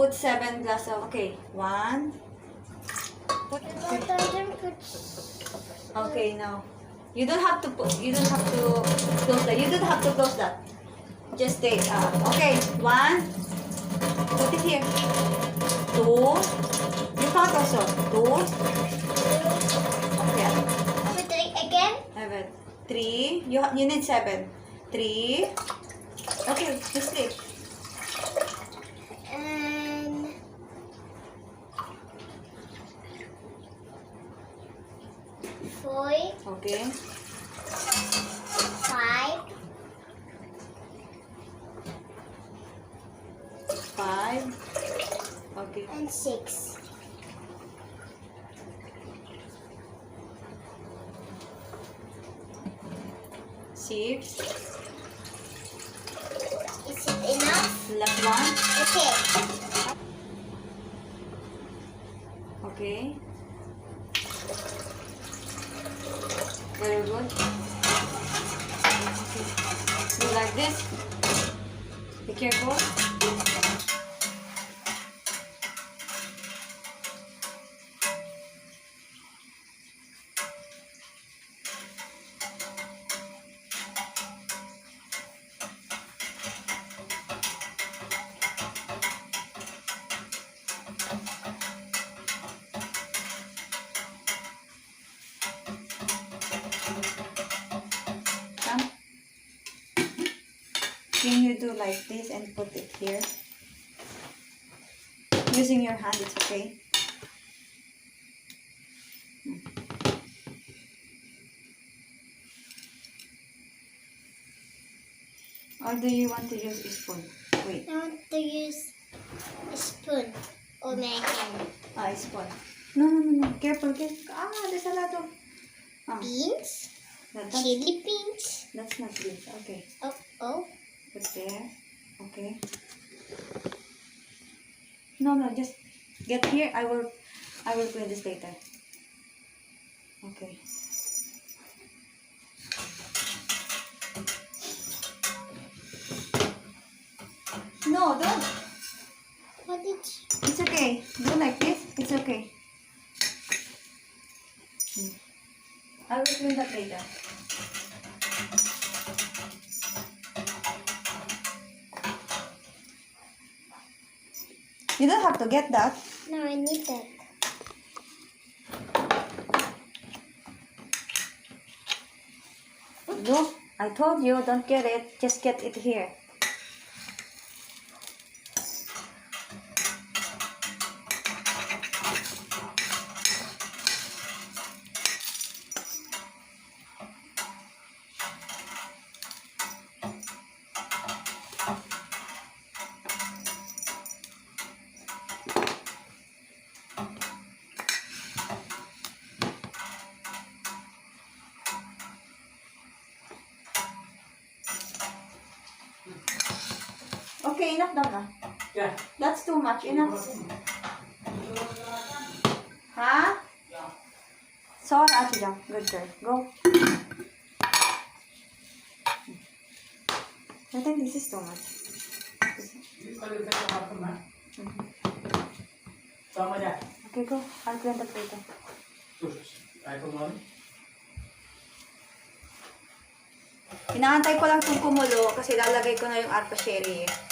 put seven glass of, okay, one. Put, okay, now. You don't have to put, you don't have to close that. You don't have to close that. Just stay, uh, okay, one. Put it here. Two. You count also. Two. Okay. Put it again. Seven. Three. You, you need seven. Three. Okay, just sleep. And Okay. five, Five. Okay. and six. Six. Is it enough? Last one. Okay. Okay. Very good. You like this? Be careful. Can you do like this and put it here? Using your hand, it's okay. Hmm. Or do you want to use a spoon? Wait, I want to use a spoon or my hand. ah, spoon. No, no, no, no. Careful, careful. Ah, there's a lot of... Ah, Beans, that, chili beans. that's not this. Okay. Oh, oh. Put there. Okay. No, no, just get here. I will, I will clean this later. Okay. No, don't. What did? It's okay. Do like this. It's okay. Hmm. I will clean that later. You don't have to get that. No, I need that. Look, I told you, don't get it. Just get it here. Enough daw na. Yeah. That's too much. Enough. Ha? Sorry, Ate Jam. Good girl. Go. I think this is too much. Okay, go. I'll clean the plate. Inaantay ko lang itong kumulo kasi lalagay ko na yung arpa sherry eh.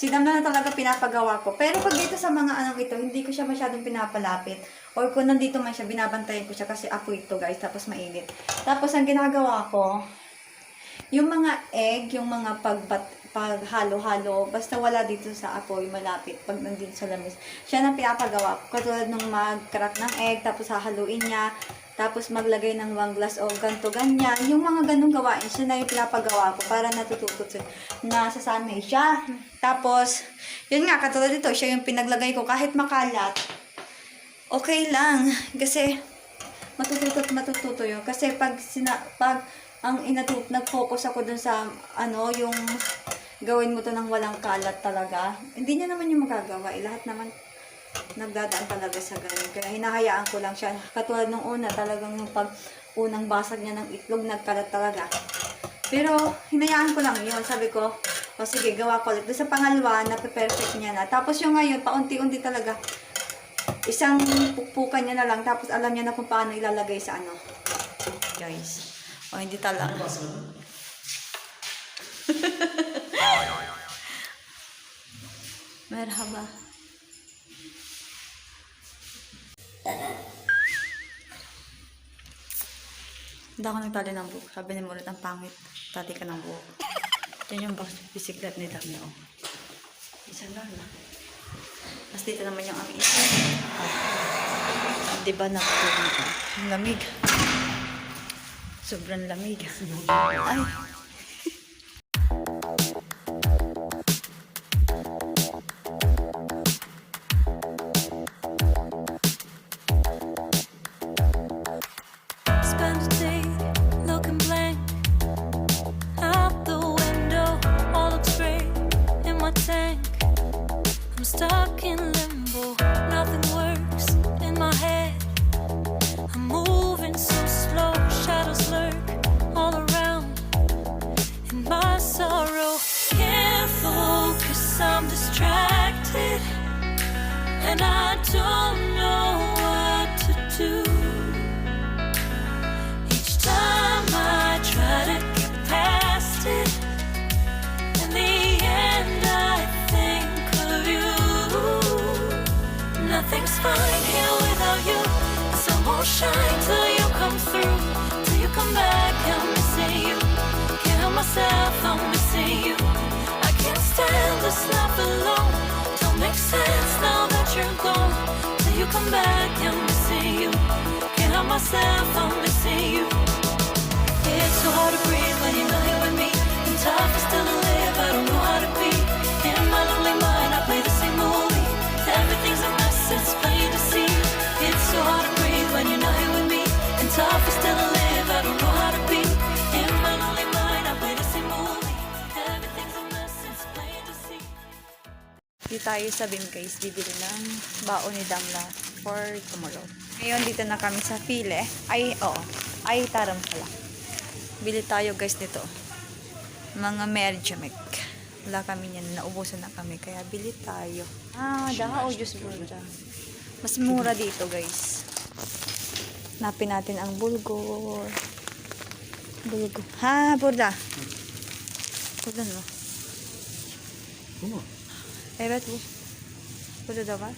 Sinam na talaga pinapagawa ko. Pero pag dito sa mga anong ito, hindi ko siya masyadong pinapalapit. Or kung nandito man siya, binabantayan ko siya kasi apo ito guys, tapos mainit. Tapos ang ginagawa ko, yung mga egg, yung mga pagbat, paghalo-halo, basta wala dito sa apoy malapit pag nandito sa lamis. Siya na pinapagawa ko. Katulad nung mag-crack ng egg, tapos hahaluin niya, tapos maglagay ng one glass o ganto ganyan. Yung mga ganong gawain, siya na yung pinapagawa ko para natututo siya. Nasasanay siya. Tapos, yun nga, katulad dito, siya yung pinaglagay ko kahit makalat. Okay lang. Kasi, matututo at matututo yun. Kasi pag, sina, pag ang inatut, nag-focus ako dun sa, ano, yung gawin mo to ng walang kalat talaga, hindi niya naman yung magagawa. Eh, lahat naman nagdadaan talaga sa ganun. Kaya hinahayaan ko lang siya. Katulad nung una, talagang yung pag unang basag niya ng itlog, nagkalat talaga. Pero, hinayaan ko lang yun. Sabi ko, o sige, gawa ko ulit. Doon sa pangalawa, na-perfect niya na. Tapos yung ngayon, paunti-unti talaga. Isang pukpukan niya na lang. Tapos alam niya na kung paano ilalagay sa ano. Guys. O, hindi talaga. Merhaba. Hindi ako nagtali ng buhok. Sabi ni Murit, ang pangit. Tali ka ng buhok. Ito yung bus bisiklet ni Dami. Oh. Isa lang na. Tapos dito naman yung aming isa. Di ba nakatulog? Ang lamig. Sobrang lamig. Ay. And I don't know what to do. Each time I try to get past it, in the end I think of you. Nothing's fine here without you. Sun won't shine till you come through. Till you come back, I'm missing you. Can't help myself, I'm missing you. I can't stand this life alone. Come back, I'm missing you. Can't help myself, I'm missing you. It's so hard to breathe Di tayo sa Bimcase, bibili ng baon ni Damla for tomorrow. Ngayon, dito na kami sa Pile. Ay, oo. Ay, taram pala. Bili tayo guys nito. Mga Merjamek. Wala kami yan. Naubusan na kami. Kaya bili tayo. Ah, daha o juice burda. Mas mura dito guys. Napin natin ang bulgur. Bulgur. Ha, burda. Burda no? ¿Cómo? Evet bu. Burada da var.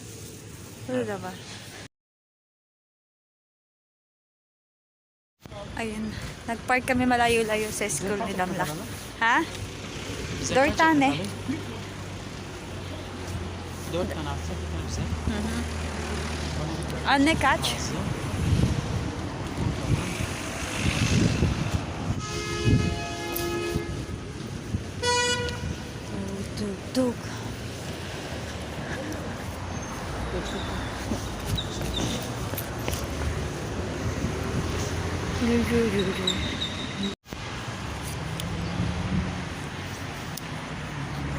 Burada da var. Ayun. Nagpark kami malayo-layo sa school ni Damla. Ha? Dört tane atsak hepsi. Anne kaç? Tuk tuk.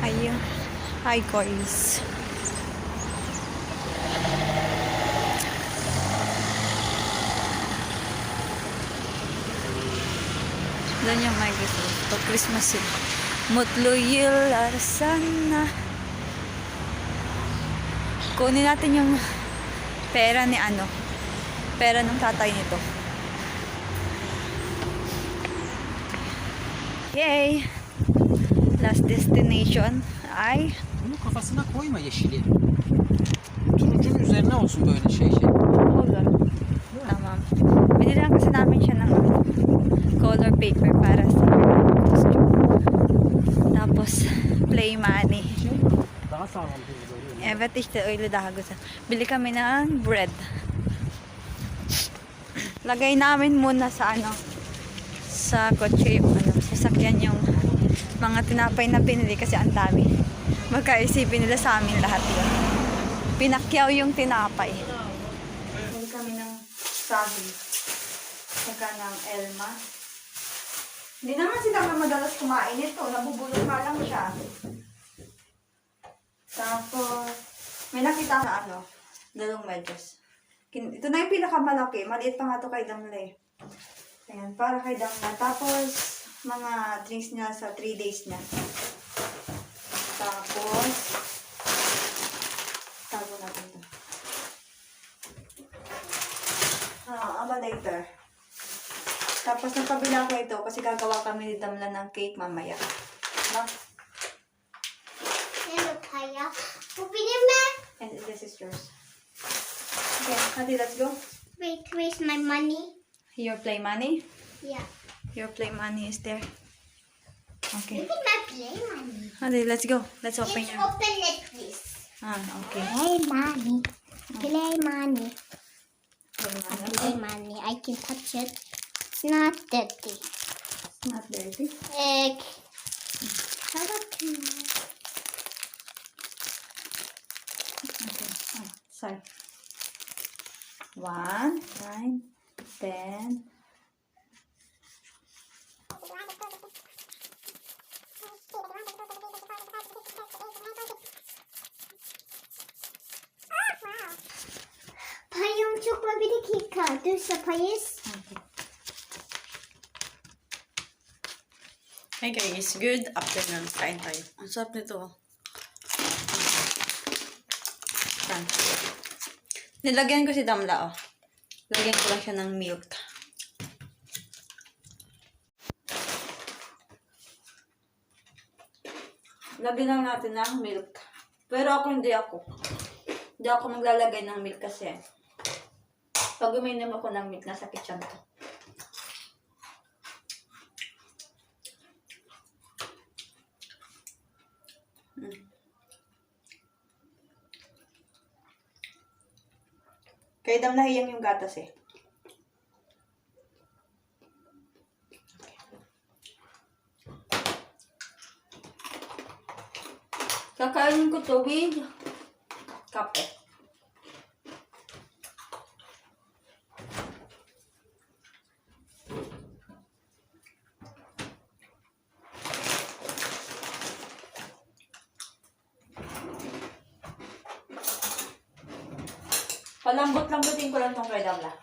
Ayun. Hi guys. Doon yung may gusto. Pag Christmas yun. Mutlu yıl arsana. Kunin natin yung pera ni ano. Pera ng tatay nito. Yay! Last destination ay Bunu kafasına koyma yeşili. Turuncunun üzerine olsun böyle şey şey. Olur. Tamam. Binilang kasi namin siya ng color paper para sa. Tapos, play money. Daha sağlam. Evet işte öyle daha güzel. Bili kami ng bread. Lagay namin muna sa ano, sa kotse yung ano, sasakyan yung mga tinapay na pinili kasi ang dami. Magkaisipin nila sa amin lahat yun. Pinakyaw yung tinapay. Bili kami ng sabi. Saka ng Elma. Hindi naman sila madalas kumain ito. Nabubulong ka lang siya. Tapos, may nakita na ano, dalawang medyas. Ito na yung pinakamalaki. Maliit pa nga ito kay Damle. Ayan, para kay Damla. Tapos, mga drinks niya sa 3 days na. Tapos, tago natin ito. Ah, ama later. Tapos, nagpabila ko ito kasi gagawa kami ni Damla ng cake mamaya. No? Hello, Kaya. Open your mouth. And this is yours. Okay, Hadi, let's go. Wait, where's my money? Your play money. Yeah. Your play money is there. Okay. Look at my play money. Hadi, let's go. Let's open Let's your... open it, please. Ah, okay. Play money. Play money. Play money. Play money. I can touch it. It's not dirty. It's not dirty. Egg. How about you? Okay. Ah, sorry. One, nine, ten. Payung çok bir dakika. Dur sapayız. Hey guys, good afternoon. Kain tayo. Ang sarap nito. Yan. Nilagyan ko si Damla, oh. Lagyan ko lang siya ng milk. Lagyan lang natin ng milk. Pero ako hindi ako. Hindi ako maglalagay ng milk kasi pag uminom ako ng milk, nasa kitchen ko. Kaya dam nahiyang yung gatas eh. Kakainin ko to with kape. Palambot-lambutin ko lang tong kay Damla.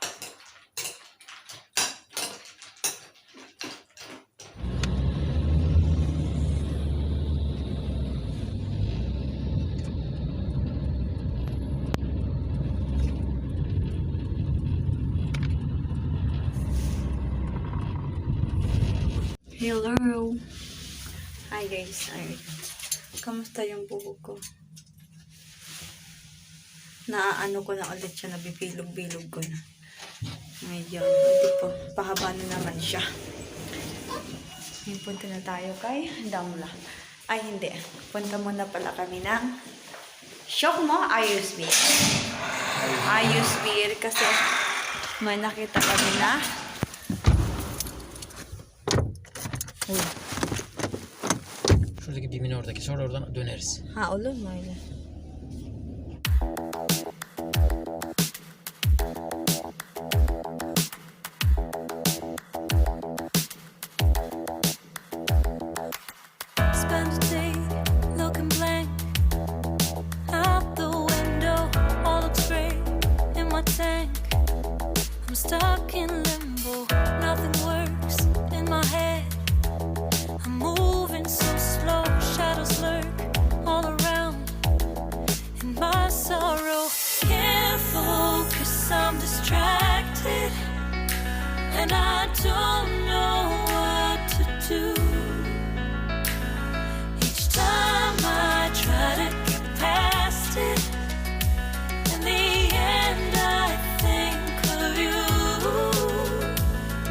Hello! Hi guys, ay, kamusta yung buhok ko? Naaano ko na ulit siya, nabibilog-bilog ko na. Ngayon, hindi po, pahaba na naman siya. Ngayon punta na tayo kay Damla. Ay, hindi. Punta muna pala kami ng shop mo, Ayos Beer. Ayos Beer kasi may nakita kami na Uy. Şuradaki bimin oradaki. Sonra oradan döneriz. Ha olur mu öyle? Stuck in limbo. Nothing works in my head. I'm moving so slow. Shadows lurk all around. In my sorrow, can't focus. I'm distracted, and I don't know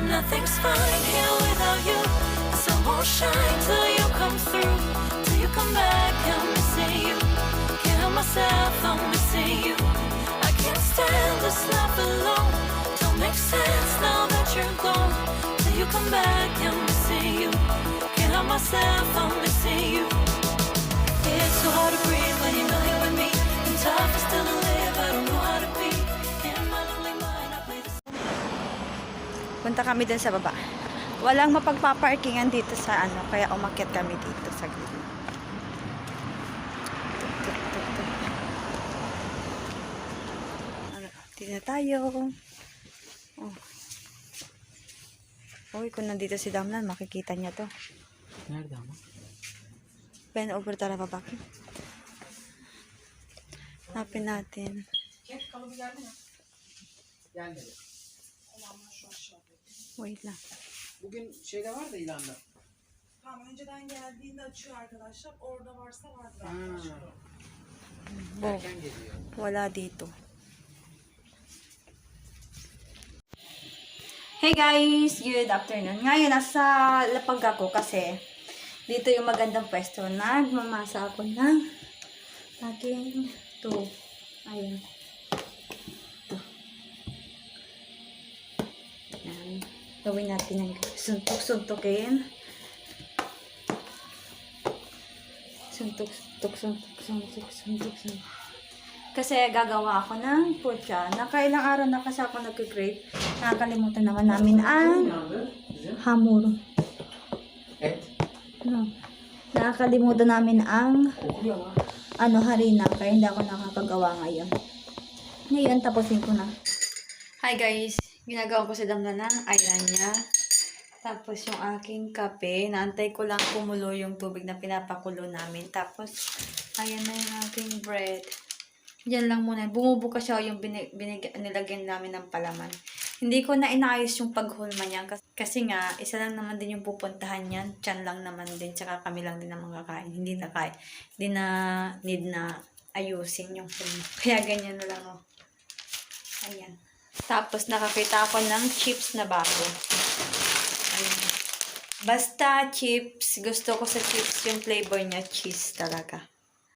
Nothing's fine here without you. The sun won't shine till you come through. Till you come back, I'm missing you. Can't help myself, I'm missing you. I can't stand this life alone. Don't make sense now that you're gone. Till you come back, I'm missing you. Can't help myself, I'm missing you. It's so hard to breathe when you're not here with me. And tough is still to live, Punta kami dun sa baba. Walang mapagpaparkingan dito sa ano, kaya umakyat kami dito sa tuk, tuk. Ano, dito na tayo. Oh. Uy, kung nandito si Damlan, makikita niya to. Ben over tarafa bakayım. Hanapin natin. Gelmedi. Wait lang. Bugün şeyde var da ilanda. Tamam önceden geldiğinde açıyor arkadaşlar. Orada varsa vardır Ha. arkadaşlar. Bo, Erken geliyor. wala dito. Hey guys! Good afternoon. Ngayon, nasa lapag ako kasi dito yung magandang pwesto. Nagmamasa ako ng aking to. Ayun. Gawin natin ng suntok-suntokin. Suntok, suntok, suntok, suntok, suntok, suntok. Kasi gagawa ako ng pucha. Nakailang araw na kasi ako nag-create. Nakakalimutan naman namin ang hamur. No. Nakakalimutan namin ang ano harina. Kaya hindi ako nakakagawa ngayon. Ngayon, tapusin ko na. Hi guys! Ginagawa ko sa damla ng ayran niya. Tapos yung aking kape, naantay ko lang kumulo yung tubig na pinapakulo namin. Tapos, ayan na yung aking bread. Yan lang muna. Bumubuka siya yung binig, nilagyan namin ng palaman. Hindi ko na inayos yung paghulma niyan kasi, kasi nga, isa lang naman din yung pupuntahan niyan. Tiyan lang naman din. Tsaka kami lang din ang mga kain. Hindi na kain. Hindi na need na ayusin yung hulma. Kaya ganyan na lang oh. Ayan. Tapos nakakita ako ng chips na bago. Basta chips, gusto ko sa chips yung flavor niya, cheese talaga.